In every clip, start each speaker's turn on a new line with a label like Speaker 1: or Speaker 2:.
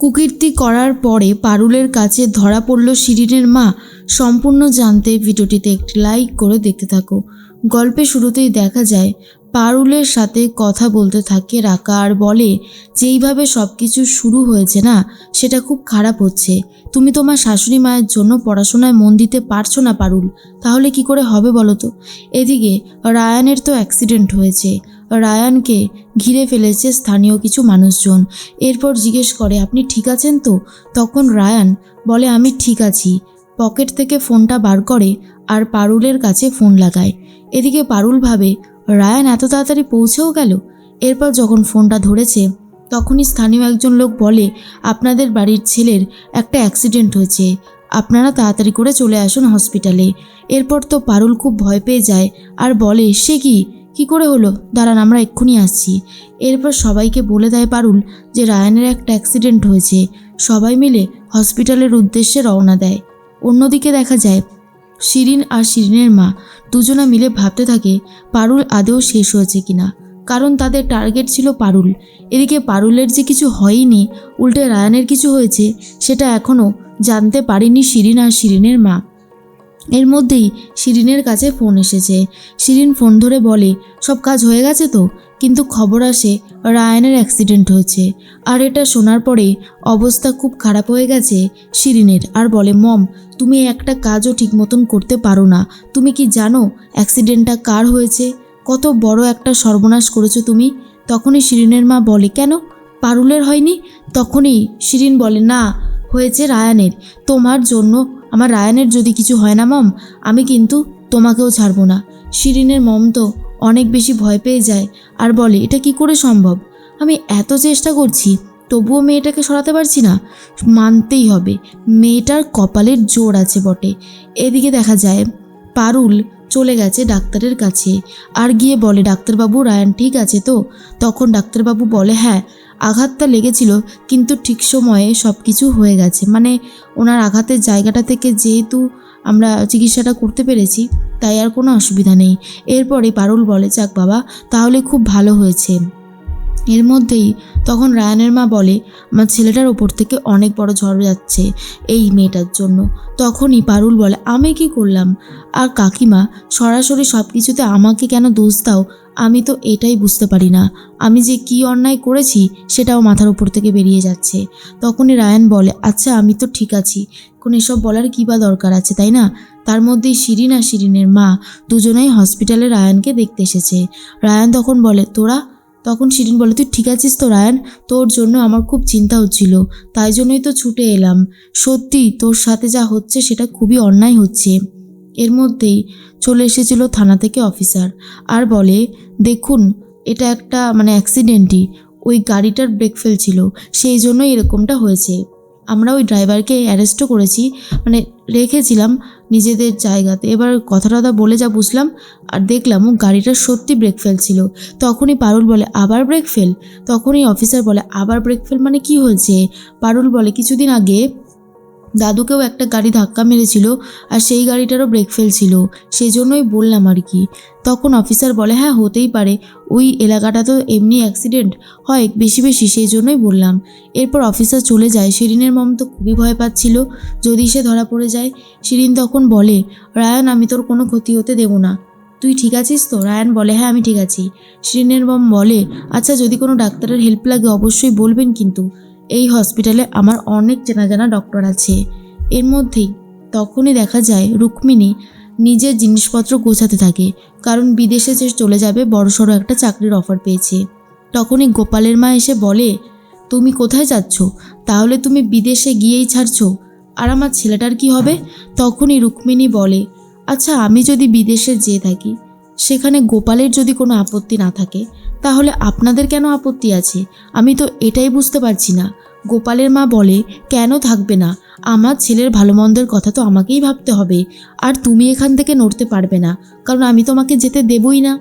Speaker 1: কুকীর্তি করার পরে পারুলের কাছে ধরা পড়ল শিরিনের মা। সম্পূর্ণ জানতে ভিডিওটিতে একটি লাইক করে দেখতে থাকো। গল্পে শুরুতেই দেখা যায়, পারুলের সাথে কথা বলতে থাকে রাকা আর বলে, যেইভাবে সব কিছু শুরু হয়েছে না, সেটা খুব খারাপ হচ্ছে। তুমি তোমার শাশুড়ি মায়ের জন্য পড়াশোনায় মন দিতে পারছ না পারুল, তাহলে কি করে হবে বলো তো? এদিকে রায়ানের তো অ্যাক্সিডেন্ট হয়েছে। রায়ানকে ঘিরে ফেলেছে স্থানীয় কিছু মানুষজন। এরপর জিজ্ঞেস করে, আপনি ঠিক আছেন তো? তখন রায়ান বলে, আমি ঠিক আছি। পকেট থেকে ফোনটা বার করে আর পারুলের কাছে ফোন লাগায়। এদিকে পারুল ভাবে, রায়ান এত তাড়াতাড়ি পৌঁছেও গেল? এরপর যখন ফোনটা ধরেছে, তখনই স্থানীয় একজন লোক বলে, আপনাদের বাড়ির ছেলের একটা অ্যাক্সিডেন্ট হয়েছে। আপনারা তাড়াতাড়ি করে চলে আসুন হসপিটালে। এরপর তো পারুল খুব ভয় পেয়ে যায় আর বলে, সে কি? কি করে হলো? দাঁড়ান, আমরা এক্ষুনি আসছি। এরপর সবাইকে বলে দেয় পারুল যে রায়ানের একটা অ্যাক্সিডেন্ট হয়েছে। সবাই মিলে হসপিটালের উদ্দেশ্যে রওনা দেয়। অন্যদিকে দেখা যায়, শিরিন আর শিরিনের মা দুজনা মিলে ভাবতে থাকে, পারুল আদেও শেষ হয়েছে কিনা। কারণ তাদের টার্গেট ছিল পারুল। এদিকে পারুলের যে কিছু হয়নি, উল্টে রায়ানের কিছু হয়েছে, সেটা এখনও জানতে পারেনি শিরিন আর শিরিনের মা। এর মধ্যেই শিরিনের কাছে ফোন এসেছে। শিরিন ফোন ধরে বলে, সব কাজ হয়ে গেছে তো? কিন্তু খবর আসে, রায়ানের অ্যাক্সিডেন্ট হয়েছে। আর এটা শোনার পরে অবস্থা খুব খারাপ হয়ে গেছে শিরিনের। আর বলে, মম, তুমি একটা কাজও ঠিক মতন করতে পারো না। তুমি কি জানো অ্যাক্সিডেন্টটা কার হয়েছে? কত বড় একটা সর্বনাশ করেছ তুমি। তখনই শিরিনের মা বলে, কেন? পারুলের হয়নি? তখনই শিরিন বলে, না, হয়েছে রায়ানের। তোমার জন্য আমার রায়ানের যদি কিছু হয় না, মম, আমি কিন্তু তোমাকেও ছাড়বো না। শিরিনের মম তো অনেক বেশি ভয় পেয়ে যায় আর বলে, এটা কি করে সম্ভব? আমি এত চেষ্টা করছি, তবুও মেয়েটাকে সরাতে পারছি না? মানতেই হবে, মেয়েটার কপালের জোর আছে বটে। এদিকে দেখা যায়, পারুল চলে গেছে ডাক্তারের কাছে। আর গিয়ে বলে, ডাক্তারবাবু, রায়ান ঠিক আছে তো? তখন ডাক্তারবাবু বলে হ্যাঁ আঘাতটা লেগেছিল, কিন্তু ঠিক সময়ে সব কিছু হয়ে গেছে। মানে ওনার আঘাতের জায়গাটা থেকে যেহেতু আমরা চিকিৎসাটা করতে পেরেছি, তাই আর কোনো অসুবিধা নেই। এরপরে পারুল বলে, যাক বাবা, তাহলে খুব ভালো হয়েছে। এর মধ্যেই তখন রায়ানের মা বলে, আমার ছেলেটার ওপর থেকে অনেক বড় ঝড় যাচ্ছে এই মেয়েটার জন্য। তখনই পারুল বলে, আমি কি করলাম? আর কাকিমা, সরাসরি সব কিছুতে আমাকে কেন দোষ দাও? আমি তো এটাই বুঝতে পারি না। আমি যে কি অন্যায় করেছি সেটাও মাথার উপর থেকে বেরিয়ে যাচ্ছে। তখনই রায়ান বলে আচ্ছা আমি তো ঠিক আছি। কোন এসব বলার কী বা দরকার আছে, তাই না? তার মধ্যেই শিরিন আর শিরিনের মা দুজনেই হসপিটালে রায়ানকে দেখতে এসেছে। রায়ান তখন বলে, তোরা তখন শিরিন বলে, তুই ঠিক আছিস তো, রায়ান? তোর জন্য আমার খুব চিন্তা হচ্ছিল। তাই জন্যই তো ছুটে এলাম। সত্যি, তোর সাথে যা হচ্ছে সেটা খুবই অন্যায় হচ্ছে। এর মধ্যেই চলে এসেছিল থানা থেকে অফিসার। আর বলে, দেখুন, এটা একটা মানে অ্যাক্সিডেন্টই। ওই গাড়িটার ব্রেক ফেল ছিল সেই জন্যই এরকমটা হয়েছে। আমরা ওই ড্রাইভারকে অ্যারেস্টও করেছি। মানে রেখেছিলাম নিজেদের জায়গাতে। এবার কথা টথা বলে যা বুঝলাম আর দেখলাম ও গাড়িটা সত্যি ব্রেক ফেল ছিল। তখনই পারুল বলে, আবার ব্রেক ফেল তখনই অফিসার বলে, আবার ব্রেক ফেল মানে কি হয়েছে? পারুল বলে, কিছুদিন আগে দাদুকেও একটা গাড়ি ধাক্কা মেরেছিল আর সেই গাড়িটারও ব্রেক ফেল ছিল সেই জন্যই বললাম আর কি। তখন অফিসার বলে হ্যাঁ হতেই পারে। ওই এলাকাটা তো এমনি অ্যাক্সিডেন্ট হয়, বেশি বেশি সেই জন্যই বললাম। এরপর অফিসার চলে যায়। শিরিনের মম তো খুবই ভয় পাচ্ছিল, যদি সে ধরা পড়ে যায়। শিরিন তখন বলে, রায়ান, আমি তোর কোনো ক্ষতি হতে দেবো না। তুই ঠিক আছিস তো? রায়ান বলে হ্যাঁ আমি ঠিক আছি। শিরিনের মম বলে আচ্ছা যদি কোনো ডাক্তারের হেল্প লাগে, অবশ্যই বলবেন কিন্তু। এই হসপিটালে আমার অনেক চেনা জানা ডক্টর আছে। এর মধ্যেই তখনই দেখা যায় রুক্মিণী নিজের জিনিসপত্র গোছাতে থাকে, কারণ বিদেশে যে চলে যাবে বড়সড় একটা চাকরির অফার পেয়েছে। তখনই গোপালের মা এসে বলে, তুমি কোথায় যাচ্ছ? তাহলে তুমি বিদেশে গিয়েই ছাড়ছো। আর আমার ছেলেটার কি হবে? তখনই রুক্মিণী বলে আচ্ছা আমি যদি বিদেশে যেয়ে থাকি সেখানে গোপালের যদি কোনো আপত্তি না থাকে, তাহলে আপনাদের কেন আপত্তি আছে? আমি তো এটাই বুঝতে পারছি না। গোপালের মা বলে, কেন থাকবে না? আমার ছেলের ভালো মন্দের কথা তো আমাকেই ভাবতে হবে। আর তুমি এখান থেকে নড়তে পারবে না, কারণ আমি তোমাকে যেতে দেবই না।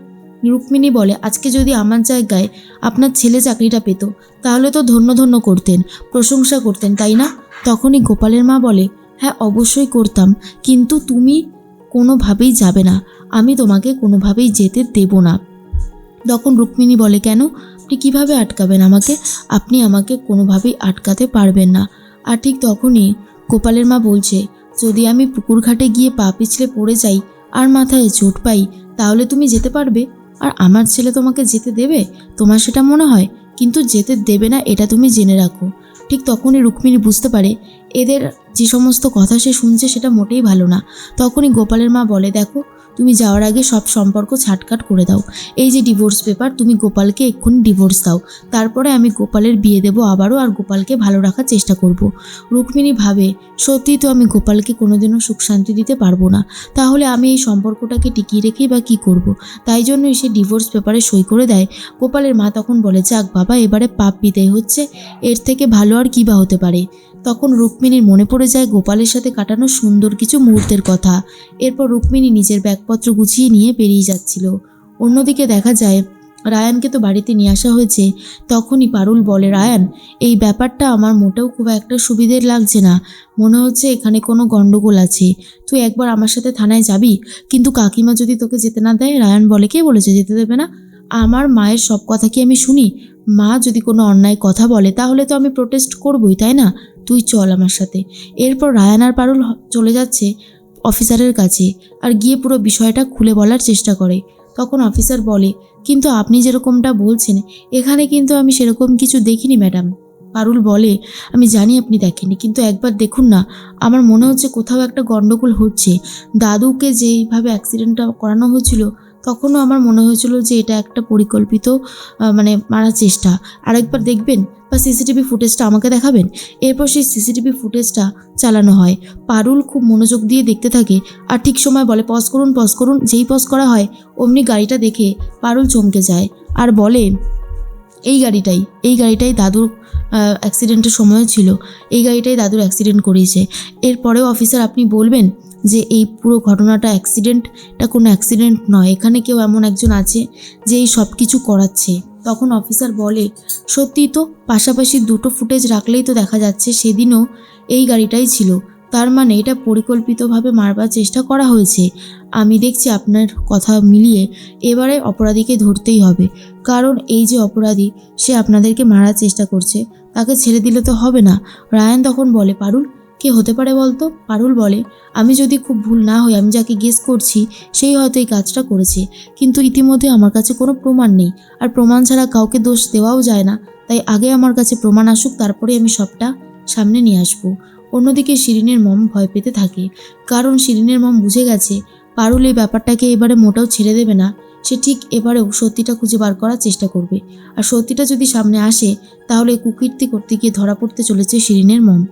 Speaker 1: রুক্মিণী বলে, আজকে যদি আমার জায়গায় আপনার ছেলে চাকরিটা পেত, তাহলে তো ধন্য ধন্য করতেন, প্রশংসা করতেন, তাই না? তখনই গোপালের মা বলে হ্যাঁ অবশ্যই করতাম, কিন্তু তুমি কোনোভাবেই যাবে না। আমি তোমাকে কোনোভাবেই যেতে দেব না। তখন রুক্মিণী বলে, কেন? আপনি কীভাবে আটকাবেন আমাকে? আপনি আমাকে কোনোভাবেই আটকাতে পারবেন না। আর ঠিক তখনই গোপালের মা বলছে, যদি আমি পুকুর ঘাটে গিয়ে পা পিছলে পড়ে যাই আর মাথায় চোট পাই, তাহলে তুমি যেতে পারবে? আর আমার ছেলে তোমাকে যেতে দেবে? তোমার সেটা মনে হয়? কিন্তু যেতে দেবে না, এটা তুমি জেনে রাখো। ঠিক তখনই রুক্মিণী বুঝতে পারে, এদের যে সমস্ত কথা সে শুনছে, সেটা মোটেই ভালো না। তখনই গোপালের মা বলে, দেখো তুমি যাওয়ার আগে সব সম্পর্ক ছাটকাট করে দাও। এই যে ডিভোর্স পেপার তুমি গোপালকে এক্ষুনি ডিভোর্স দাও। তারপরে আমি গোপালের বিয়ে দেবো আবারও আর গোপালকে ভালো রাখার চেষ্টা করব। রুক্মিণী ভাবে, সত্যিই তো আমি গোপালকে কোনোদিনও সুখ শান্তি দিতে পারব না। তাহলে আমি এই সম্পর্কটাকে টিকিয়ে রেখেই বা কী করব। তাই জন্যই সে ডিভোর্স পেপারে সই করে দেয়। গোপালের মা তখন বলে, যাক বাবা, এবারে পাপ বিদায় হচ্ছে। এর থেকে ভালো আর কী বা হতে পারে? তখন রুক্মিণীর মনে পড়ে যায় গোপালের সাথে কাটানো সুন্দর কিছু মুহূর্তের কথা। এরপর রুক্মিণী নিজের ব্যাগপত্র গুছিয়ে নিয়ে বেরিয়ে যাচ্ছিল। অন্যদিকে দেখা যায়, রায়ানকে তো বাড়িতে নিয়ে আসা হয়েছে, তখনই পারুল বলে, রায়ান, এই ব্যাপারটা আমার মোটেও খুব একটা সুবিধের লাগছে না। মনে হচ্ছে এখানে কোনো গণ্ডগোল আছে। তুই একবার আমার সাথে থানায় যাবি? কিন্তু কাকিমা যদি তোকে যেতে না দেয়, রায়ান বলে, কে বলেছে যেতে দেবে না? আমার মায়ের সব কথা কি আমি শুনি? মা যদি কোনো অন্যায় কথা বলে, তাহলে তো আমি প্রোটেস্ট করবই, তাই না? তুই চল আমার সাথে। এরপর রায়ান আর পারুল চলে যাচ্ছে অফিসারের কাছে আর গিয়ে পুরো বিষয়টা খুলে বলার চেষ্টা করে। তখন অফিসার বলে, কিন্তু আপনি যেরকমটা বলছেন, এখানে কিন্তু আমি সেরকম কিছু দেখিনি, ম্যাডাম। পারুল বলে, আমি জানি আপনি দেখেননি, কিন্তু একবার দেখুন না, আমার মনে হচ্ছে কোথাও একটা গণ্ডগোল হচ্ছে। দাদুকে যেইভাবে অ্যাক্সিডেন্টটা করানো হয়েছিল, তখনও আমার মনে হয়েছিল যে এটা একটা পরিকল্পিত মানে মারার চেষ্টা। আরেকবার দেখবেন? বা সিসিটিভি ফুটেজটা আমাকে দেখাবেন? এরপর সেই সিসিটিভি ফুটেজটা চালানো হয়। পারুল খুব মনোযোগ দিয়ে দেখতে থাকে আর ঠিক সময় বলে, পজ করুন পজ করুন, যেই পজ করা হয় অমনি গাড়িটা দেখে পারুল চমকে যায় আর বলে, এই গাড়িটাই এই গাড়িটাই দাদুর অ্যাক্সিডেন্টের সময় ছিল। এই গাড়িটাই দাদুর অ্যাক্সিডেন্ট করিয়েছে। এরপরেও অফিসার আপনি বলবেন যে, এই পুরো ঘটনাটা অ্যাক্সিডেন্টটা কোনো অ্যাক্সিডেন্ট নয়। এখানে কেউ এমন একজন আছে যে এই সব কিছু করাচ্ছে। তখন অফিসার বলে, সত্যিই তো, পাশাপাশি দুটো ফুটেজ রাখলেই তো দেখা যাচ্ছে সেদিনও এই গাড়িটাই ছিল। তার মানে এটা পরিকল্পিতভাবে মারবার চেষ্টা করা হয়েছে। আমি দেখছি আপনার কথা মিলিয়ে এবারে অপরাধীকে ধরতেই হবে। কারণ এই যে অপরাধী, সে আপনাদেরকে মারার চেষ্টা করছে। তাকে ছেড়ে দিলে তো হবে না। রায়ান তখন বলে, পারুল কে হতে পারে বলতো? পারুল বলে, আমি যদি খুব ভুল না হই, আমি যাকে গেস করছি, সেই হয়তো এই কাজটা করেছে। কিন্তু ইতিমধ্যে আমার কাছে কোনো প্রমাণ নেই। আর প্রমাণ ছাড়া কাউকে দোষ দেওয়াও যায় না। তাই আগে আমার কাছে প্রমাণ আসুক তারপরে আমি সবটা সামনে নিয়ে আসব। অন্যদিকে শিরিনের মম ভয় পেতে থাকে। কারণ শিরিনের মম বুঝে গেছে, পারুল এই ব্যাপারটাকে এবারে মোটাও ছেড়ে দেবে না। সে ঠিক এবারেও সত্যিটা খুঁজে বার করার চেষ্টা করবে। আর সত্যিটা যদি সামনে আসে, তাহলে কুকীর্তি করতে গিয়ে ধরা পড়তে চলেছে শিরিনের মম।